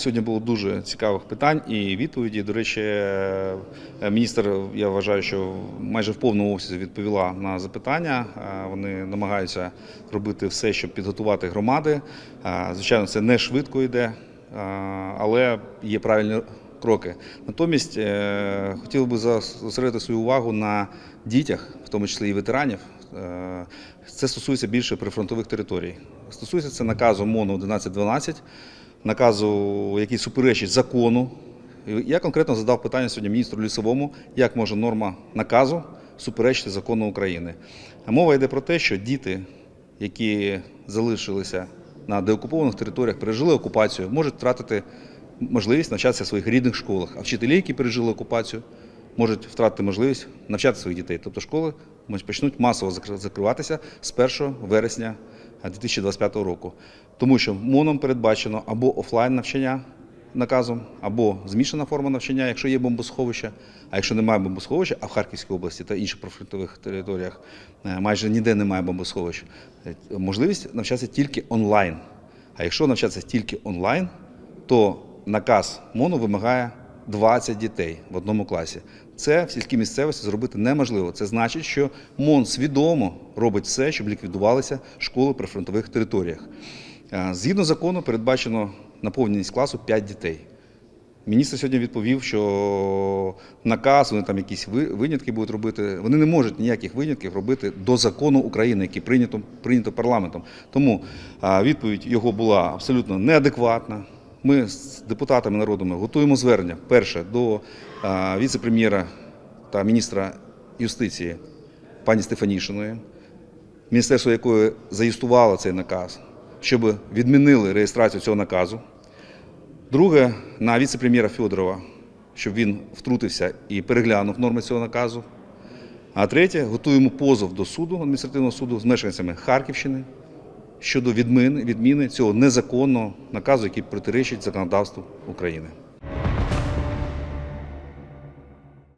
Сьогодні було дуже цікавих питань і відповіді. До речі, е, міністр, я вважаю, що майже в повному обсязі відповіла на запитання. Е, Вони намагаються робити все, щоб підготувати громади. Е, Звичайно, це не швидко йде, е, але є правильні кроки. Натомість е, хотів би зосередити свою увагу на дітях, в тому числі і ветеранів. Е, Це стосується більше прифронтових територій. Стосується це наказу МОНу 1112, наказу, який суперечить закону. Я конкретно задав питання сьогодні міністру лісовому, як може норма наказу суперечити закону України. Мова йде про те, що діти, які залишилися на деокупованих територіях, пережили окупацію, можуть втратити можливість навчатися в своїх рідних школах. А вчителі, які пережили окупацію, можуть втратити можливість навчати своїх дітей. Тобто школи почнуть масово закриватися з 1 вересня 2025 року. Тому що МОНом передбачено або офлайн навчання наказом, або змішана форма навчання, якщо є бомбосховище. А якщо немає бомбосховища, а в Харківській області та інших прифронтових територіях е, майже ніде немає бомбосховищ, е, можливість навчатися тільки онлайн. А якщо навчатися тільки онлайн, то наказ МОНу вимагає 20 дітей в одному класі. Це в сільській місцевості зробити неможливо. Це значить, що МОН свідомо робить все, щоб ліквідувалися школи при фронтових територіях. Е, Згідно закону, передбачено наповненість класу 5 дітей. Міністр сьогодні відповів, що наказ, вони там якісь ви- винятки будуть робити. Вони не можуть ніяких винятків робити до закону України, який прийнято, прийнято парламентом. Тому відповідь його була абсолютно неадекватна. Ми з депутатами народами готуємо звернення перше до віце-прем'єра та міністра юстиції пані Стефанішиної, міністерство якої заїстувало цей наказ, щоб відмінили реєстрацію цього наказу. Друге, на віце-прем'єра Федорова, щоб він втрутився і переглянув норми цього наказу. А третє, готуємо позов до суду, адміністративного суду з мешканцями Харківщини щодо відміни, відміни цього незаконного наказу, який протиречить законодавству України.